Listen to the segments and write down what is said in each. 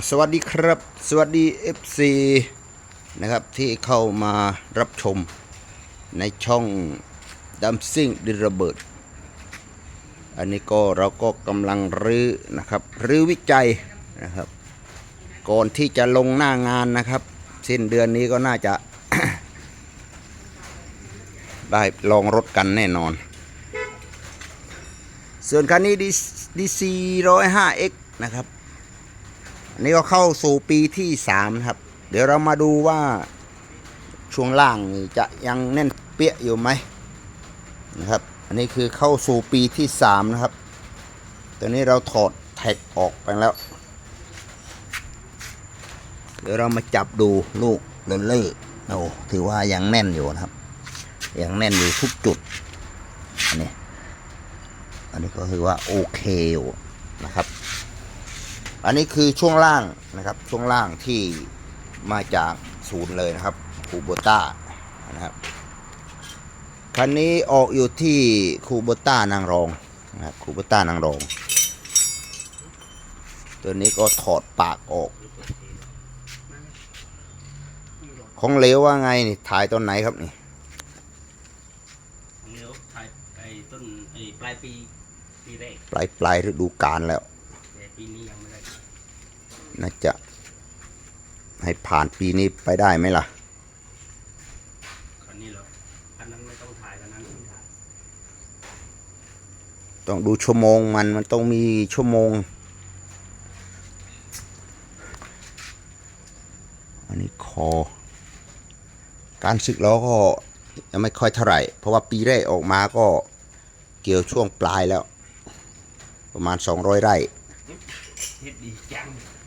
สวัสดีครับ สวัสดี FC นะครับที่เข้ามารับชมในช่องดัมซิ่งดิระเบิด อันนี้ก็เราก็กำลังรื้อนะครับรื้อวิจัยนะครับ ก่อนที่จะลงหน้างานนะครับ สิ้นเดือนนี้ก็น่าจะ ได้ลองรถกันแน่นอน ส่วนคันนี้ดีซีร้อยห้าเอ็กนะครับ อันนี้ก็เข้าสู่ปีที่สามครับ เดี๋ยวเรามาดูว่าช่วงล่างจะยังแน่นเปี้ยอยู่ไหมนะครับ อันนี้คือเข้าสู่ปีที่สามนะครับตอนนี้เราถอดแท็กออกไปแล้ว เดี๋ยวเรามาจับดูลูกเลนเล่โอ้ถือว่ายังแน่นอยู่นะครับยังแน่นอยู่ทุกจุด อันนี้ อันนี้ก็คือว่าโอเคอยู่นะครับ อันนี้คือช่วงล่างนะครับ ช่วงล่างที่มาจากศูนย์เลยนะครับคูโบต้านะครับคันนี้ออกอยู่ที่คูโบต้านางรองนะครับคูโบต้านางรอง ตัวนี้ก็ถอดปากออก ของเหลวว่าไงนี่ถ่ายตอนไหนครับนี่เลี้ยวถ่ายไอ้ต้นไอ้ปลายปีปีแรกปลายปลายฤดูกาลแล้วแต่ปีนี้ยังไม่ได้ น่าจะให้ผ่านปีนี้ไปได้ไหมล่ะคันนี้เหรอคันนั้นไม่ต้องถ่ายคันนั้นต้องถ่ายต้องดูชั่วโมงมันมันต้องมีชั่วโมง อันนี้คอ การสึกล้อก็ยังไม่ค่อยเท่าไหร่ เพราะว่าปีแรกออกมาก็เกี่ยวช่วงปลายแล้ว ประมาณ 200 ไร่เฮ็ดดีจังไอ้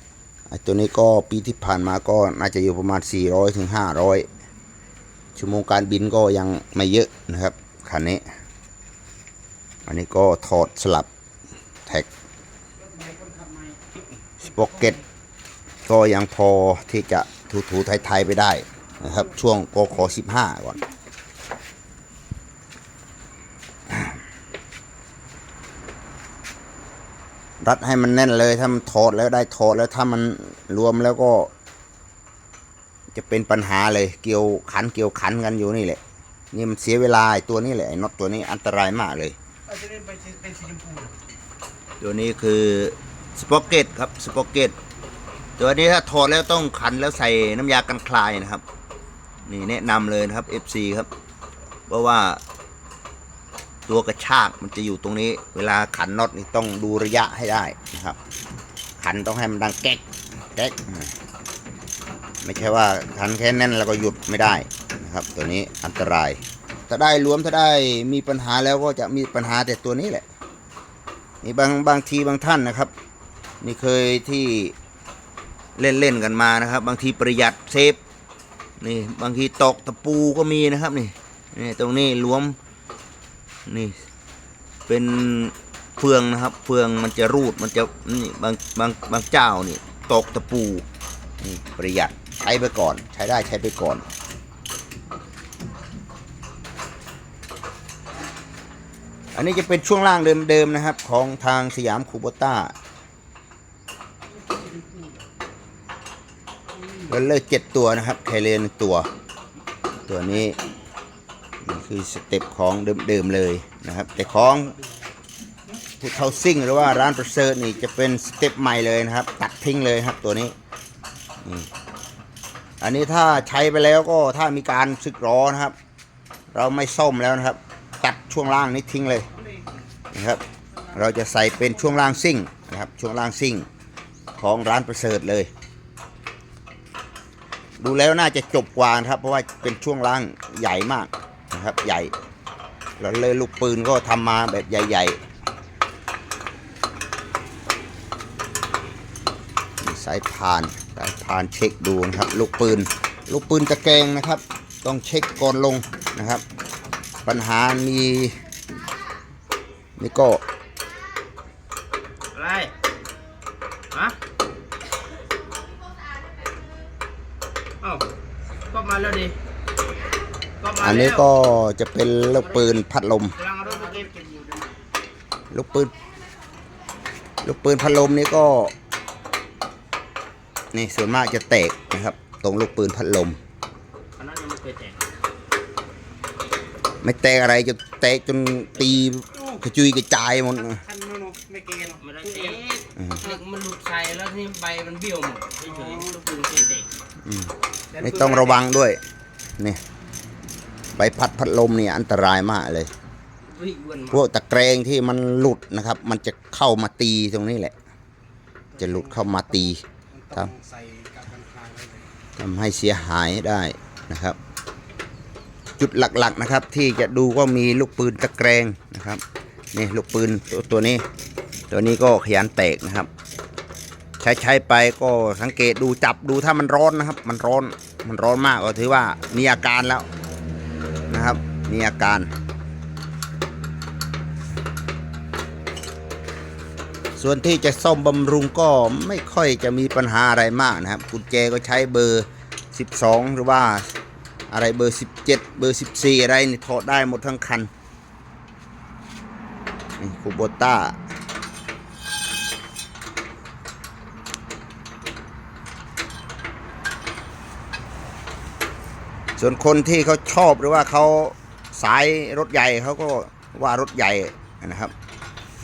ตัวนี้ก็ปีที่ผ่านมาก็น่าจะอยู่ประมาณ 400ถึง500 ชั่วโมงการบินก็ยังไม่เยอะนะครับคันนี้ อันนี้ก็ถอดสลับแท็กสป็อกเก็ตก็ยังพอที่จะถูถูๆไทยๆไปได้นะครับ ช่วงกขอ15 ก่อน รัดให้มันแน่นเลยถ้ามันถอดแล้วได้ถอดแล้วถ้ามันรวมแล้วก็ จะเป็นปัญหาเลยเกี่ยวขันเกี่ยวขันกันอยู่นี่แหละ นี่มันเสียเวลาตัวนี้แหละน็อตตัวนี้อันตรายมากเลยตัวนี้คือสปอกเก็ตครับสปอกเก็ตตัวนี้ถ้าถอดแล้วต้องขันแล้วใส่น้ำยากันคลายนะครับ นี่แนะนำเลยนะครับ FC ครับ เพราะว่า ตัวกระชากมันจะอยู่ตรงนี้ เวลาขันน็อตนี่ต้องดูระยะให้ได้นะครับ ขันต้องให้มันดังแก๊กแก๊กไม่ใช่ว่าขันแค่แน่นแล้วก็หยุดไม่ได้นะครับ ตัวนี้อันตราย ถ้าได้รวมถ้าได้มีปัญหาแล้วก็จะมีปัญหาแต่ตัวนี้แหละนี่บางบางทีบางท่านนะครับ นี่เคยที่เล่นเล่นกันมานะครับ บางทีประหยัดเซฟนี่บางทีตกตะปูก็มีนะครับนี่นี่ตรงนี้รวม นี่ เป็นเฟืองนะครับ เฟืองมันจะรูดมันจะนี่บางบางบางเจ้านี่ตอกตะปูนี่ประหยัดใช้ไปก่อน ใช้ได้ใช้ไปก่อน อันนี้จะเป็นช่วงล่างเดิมๆนะครับ ของทางสยามคูโบต้าเรลเลอร์เจ็ดตัวนะครับไคเลนตัว ตัวนี้ คือสเต็ปของเดิมๆเลยนะครับ แต่ของพุทเทาซิ่งหรือว่าร้านประเสริฐนี่จะเป็นสเต็ปใหม่เลยนะครับ ตัดทิ้งเลยครับตัวนี้ อันนี้ถ้าใช้ไปแล้วก็ถ้ามีการสึกล้อนะครับ เราไม่ซ่อมแล้วนะครับ ตัดช่วงล่างนี้ทิ้งเลยนะครับ เราจะใส่เป็นช่วงล่างซิ่งนะครับช่วงล่างซิ่งของร้านประเสริฐเลย ดูแล้วน่าจะจบกว่านะครับ เพราะว่าเป็นช่วงล่างใหญ่มาก นะครับใหญ่แล้วเลยลูกปืนก็ทำมาแบบใหญ่ๆสายพานสายพานเช็คดูนะครับ ลูกปืน ลูกปืนตะแกรงนะครับ ต้องเช็คก่อนลงนะครับ ปัญหามีนี่ก็อะไรฮะเอ้าก็มาแล้วดิ อันนี้แล้วก็จะเป็นลูกปืนพัดลมกำลังเอารถไปเก็บเก็บอยู่นะลูกปืน ลูกปืนพัดลมนี่ก็ นี่ส่วนมากจะแตกนะครับ ตรงลูกปืนพัดลมอันนั้นยังไม่เคยแต่งไม่แตกอะไรจะแตกจนตีกระจุยกระจายหมดคันโนโนไม่เกย์เนาะไม่ได้เตะเหล็กมันหลุดใส่แล้วนี่ใบมันเบี้ยวหมดเฉยๆลูกปืนเคยเตะอืมไม่ต้องระวังด้วย นี่ ใบพัดพัดลมเนี่ยอันตรายมากเลยวิ่งวนพวกตะแกรงที่มันหลุดนะครับ มันจะเข้ามาตีตรงนี้แหละ จะหลุดเข้ามาตีมันต้องใส่กับกันคลายไว้เลยทำให้เสียหายได้นะครับ จุดหลักๆนะครับ ที่จะดูก็มีลูกปืนตะแกรงนะครับนี่ลูกปืนตัวตัวนี้ ตัวนี้ก็ขยันแตกนะครับ ใช้ใช้ไปก็สังเกตดูจับดูถ้ามันร้อนนะครับ มันร้อนมันร้อนมากก็ถือว่ามีอาการแล้วนะครับ มีอาการ ส่วนที่จะซ่อมบำรุงก็ไม่ค่อยจะมีปัญหาอะไรมากนะครับ กุญแจก็ใช้เบอร์ 12 หรือว่าอะไรเบอร์ 17 เบอร์ 14 อะไรนี่ถอดได้หมดทั้งคันนี่คูโบต้าส่วนคนที่เขาชอบหรือว่าเขา สายรถใหญ่เขาก็ว่ารถใหญ่นะครับ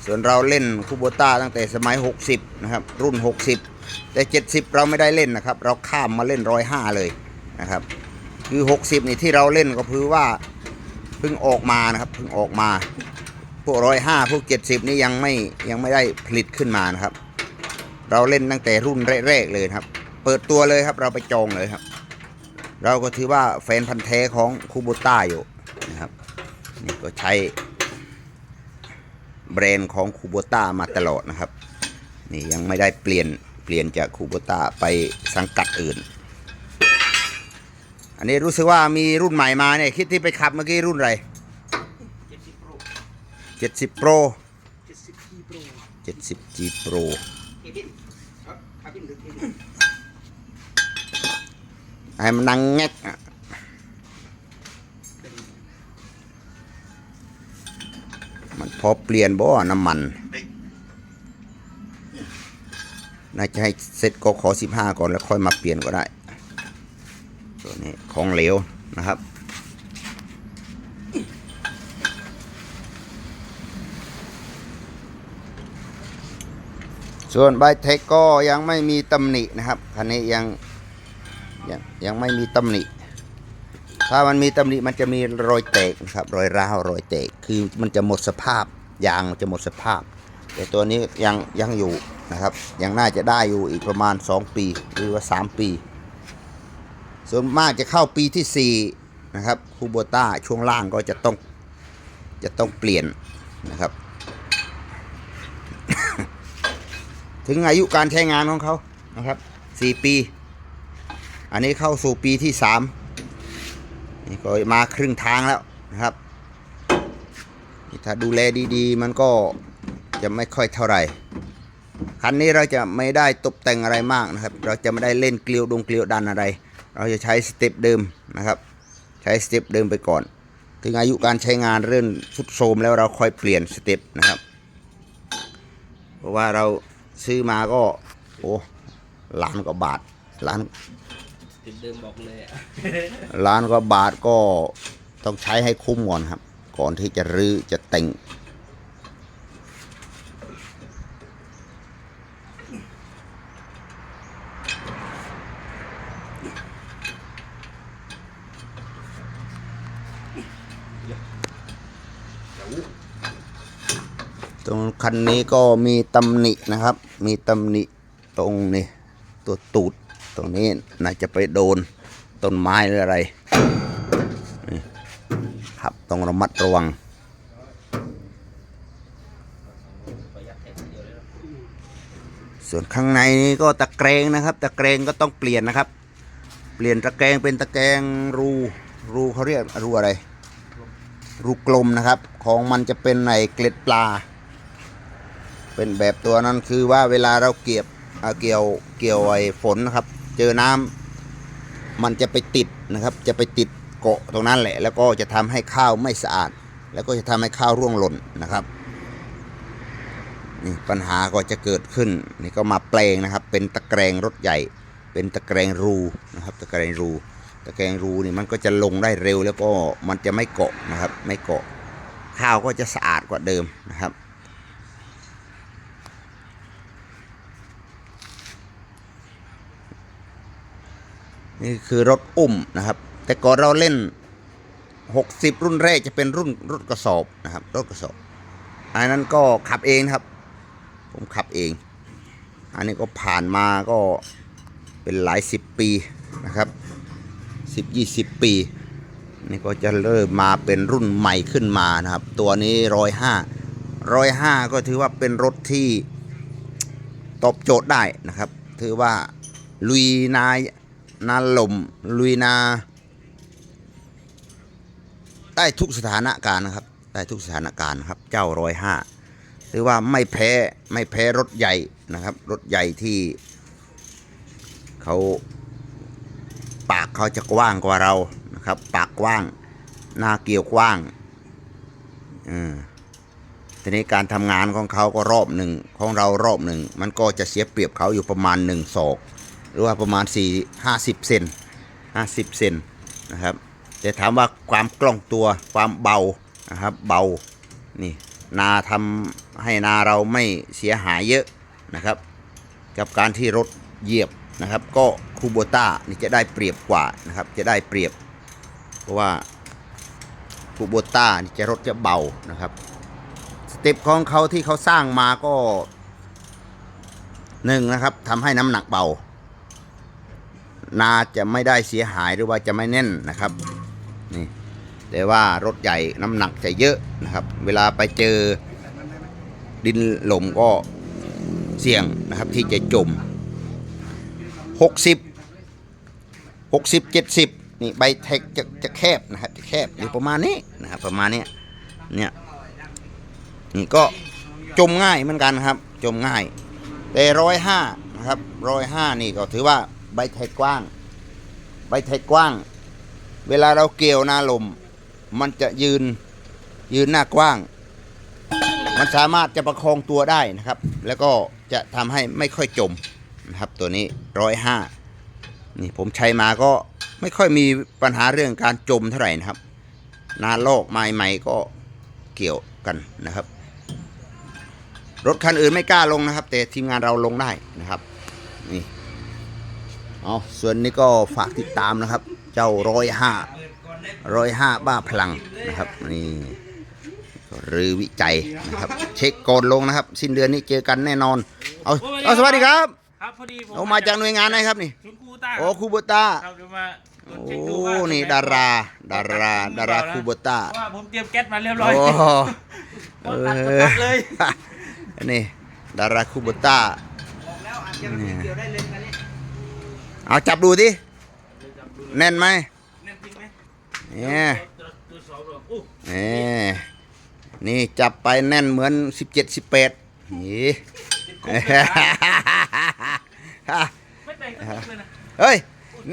ส่วนเราเล่นคูโบต้าตั้งแต่สมัย 60 นะครับ รุ่น 60 แต่ 70 เราไม่ได้เล่นนะครับ เราข้ามมาเล่น105เลยนะครับ คือ 60 นี่ที่เราเล่นก็คือว่าเพิ่งออกมานะครับเพิ่งออกมา พวก105พวก70นี่ยังไม่ยังไม่ได้ผลิตขึ้นมานะครับ เราเล่นตั้งแต่รุ่นแรกๆเลยครับ เปิดตัวเลยครับเราไปจองเลยครับ เราก็ถือว่าแฟนพันธ์แท้ของคูโบต้าอยู่ นะครับนี่ก็ใช้แบรนด์ของคูโบต้ามาตลอดนะครับนี่ยังไม่ได้เปลี่ยนเปลี่ยนจากคูโบต้าไปสังกัดอื่น อันนี้รู้สึกว่ามีรุ่นใหม่มาเนี่ยคิดที่ไปขับเมื่อกี้รุ่นอะไรเจ็ดสิบโปร70 Pro เจ็ดสิบที่โปร70 G Pro เอพินครับอาพินหรือเอพินให้มันนังแงก มันพอเปลี่ยนบ่น้ำมันน่าจะให้เสร็จก็ขอ15ก่อนแล้วค่อยมาเปลี่ยนก็ได้ ตัวนี้ของเหลวนะครับ ส่วนใบเทคก็ยังไม่มีตำหนินะครับคันนี้ยังยังยังไม่มีตำหนิ ถ้ามันมีตำหนิมันจะมีรอยแตกนะครับรอยร้าวรอยแตกคือมันจะหมดสภาพยางมันจะหมดสภาพ แต่ตัวนี้ยังยังอยู่นะครับยังน่าจะได้อยู่อีกประมาณ 2 ปีหรือว่า 3 ปี ส่วนมากจะเข้าปีที่4นะครับคูโบต้าช่วงล่างก็จะต้องจะต้องเปลี่ยนนะครับ ถึงอายุการใช้งานของเขานะครับ 4 ปี อันนี้เข้าสู่ปีที่ 3 นี่ก็มาครึ่งทางแล้วนะครับ ถ้าดูแลดีๆ มันก็จะไม่ค่อยเท่าไหร่ คันนี้เราจะไม่ได้ตกแต่งอะไรมากนะครับ เราจะไม่ได้เล่นเกลียวดงเกลียวดันอะไร เราจะใช้สเต็ปเดิมนะครับ ใช้สเต็ปเดิมไปก่อน ถึงอายุการใช้งานเริ่มสุดโทรมแล้วเราค่อยเปลี่ยนสเต็ปนะครับ เพราะว่าเราซื้อมาก็โอ้ล้านกว่าบาทล้าน ติดเดิมบอกเลยอะล้านกว่าบาทก็ต้องใช้ให้คุ้มก่อนครับ ก่อนที่จะรื้อจะแต่งตรงคันนี้ก็มีตำหนินะครับ มีตำหนิตรงนี้ตัวตูด ตรงนี้น่าจะไปโดนต้นไม้หรืออะไรครับต้องระมัดระวังส่วนข้างในนี้ก็ตะแกรงนะครับ ตะแกรงก็ต้องเปลี่ยนนะครับ เปลี่ยนตะแกรงเป็นตะแกรงรูรูเขาเรียกรูอะไร รูกลมนะครับ ของมันจะเป็นในเกล็ดปลา เป็นแบบตัวนั้นคือว่าเวลาเราเกี่ยวเกี่ยวเกี่ยวไอ้ฝนนะครับ เจอน้ำมันจะไปติดนะครับ จะไปติดเกาะตรงนั้นแหละ แล้วก็จะทำให้ข้าวไม่สะอาด แล้วก็จะทำให้ข้าวร่วงหล่นนะครับนี่ปัญหาก็จะเกิดขึ้นนี่ก็มาแปลงนะครับ เป็นตะแกรงรถใหญ่ เป็นตะแกรงรูนะครับ ตะแกรงรู ตะแกรงรูนี่มันก็จะลงได้เร็วแล้วก็มันจะไม่เกาะนะครับ ไม่เกาะ ข้าวก็จะสะอาดกว่าเดิมนะครับ นี่คือรถอุ้มนะครับ แต่ก่อนเราเล่น 60 รุ่นแรกจะเป็นรุ่นรถกระสอบนะครับรถกระสอบอันนั้นก็ขับเองครับ ผมขับเอง อันนี้ก็ผ่านมาก็เป็นหลายสิบปีนะครับสิบยี่สิบปีนี่ก็จะเริ่มมาเป็นรุ่นใหม่ขึ้นมานะครับ ตัวนี้ร้อยห้าร้อยห้าก็ถือว่าเป็นรถที่ตอบโจทย์ได้นะครับ ถือว่าลุยนาย นาลมลุยนา ได้ทุกสถานการณ์นะครับ ได้ทุกสถานการณ์ครับ เจ้าร้อยห้าหรือว่าไม่แพ้ไม่แพ้รถใหญ่นะครับ รถใหญ่ที่เขาปากเขาจะกว้างกว่าเรานะครับ ปากกว้างหน้าเกี่ยวกว้างอืมทีนี้การทำงานของเขาก็รอบหนึ่งของเรารอบหนึ่ง มันก็จะเสียเปรียบเขาอยู่ประมาณหนึ่งศอก หรือว่าประมาณสี่ห้าสิบเซนห้าสิบเซนนะครับแต่ถามว่าความกล่องตัวความเบานะครับเบานี่นาทำให้นาเราไม่เสียหายเยอะนะครับ กับการที่รถเหยียบนะครับ ก็คูโบต้านี่จะได้เปรียบกว่านะครับ จะได้เปรียบ เพราะว่าคูโบต้านี่จะรถจะเบานะครับสเต็ปของเขาที่เขาสร้างมาก็หนึ่งนะครับทำให้น้ำหนักเบา นาจะไม่ได้เสียหายหรือว่าจะไม่แน่นนะครับนี่แต่ว่ารถใหญ่น้ำหนักจะเยอะนะครับ เวลาไปเจอดินหล่มก็เสี่ยงนะครับที่จะจม 60 60 70นี่ใบเทคจะจะแคบนะครับจะแคบอยู่ประมาณนี้นะครับประมาณนี้เนี่ยนี่ก็จมง่ายเหมือนกันครับ จมง่าย แต่ร้อยห้านะครับร้อยห้านี่ก็ถือว่า ใบไทยกว้าง ใบไทยกว้าง เวลาเราเกี่ยวหน้าลม มันจะยืนยืนหน้ากว้าง มันสามารถจะประคองตัวได้นะครับ แล้วก็จะทำให้ไม่ค่อยจมนะครับ ตัวนี้ร้อยห้านี่ผมใช้มาก็ไม่ค่อยมีปัญหาเรื่องการจมเท่าไหร่นะครับ นาโลกไม้ใหม่ก็เกี่ยวกันนะครับ รถคันอื่นไม่กล้าลงนะครับ แต่ทีมงานเราลงได้นะครับนี่ เอาส่วนนี้ก็ฝากติดตามนะครับ เจ้าร้อยห้าร้อยห้าบ้าพลังนะครับนี่หรือวิจัยนะครับ เช็คก่อนลงนะครับ สิ้นเดือนนี้เจอกันแน่นอน เอาเอาสวัสดีครับครับพอดีผมเอามาจากหน่วยงานไหนครับนี่ชุนคูต้าโอ้คูโบต้าครับเดี๋ยวมาตรวจโอ้เช็คดูว่านี่ดารา ดาราดาราคูโบต้าเพราะว่าผมเตรียมแก๊สมาเรียบร้อยโอ้โอ้ตัดก็ตัดเลยนี่ดาราคูโบต้าบอกแล้วอาจจะไม่เกี่ยวได้เลยกันนี้ เอาจับดูดิแน่นไหมแน่นจริงไหมเนี่ยเนี่นี่จับไปแน่นเหมือนสิบเจ็ดสิบแปดนี่เฮ้ย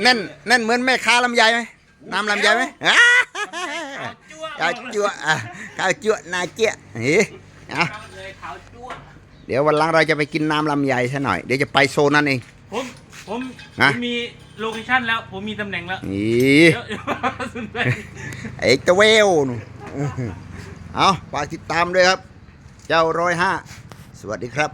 แน่นแน่นเหมือนแม่ค้าลำไยไหมน้ำลำไยไหมขาวจั่วข้าวจั่วข้าวจั่วนาเจี๊ยเฮ้ยอะเดี๋ยววันหลังเราจะไปกินน้ำลำไยซะหน่อย เดี๋ยวจะไปโซนนั้นเองผมผม ฮะผมมีโลเคชั่นแล้ว ผมมีตำแหน่งแล้วนี่เดี๋ยวเดี๋ยวสุดเลยไอ้ตะเวลนู่นเอาฝากติดตามด้วยครับ เจ้าร้อยห้าสวัสดีครับ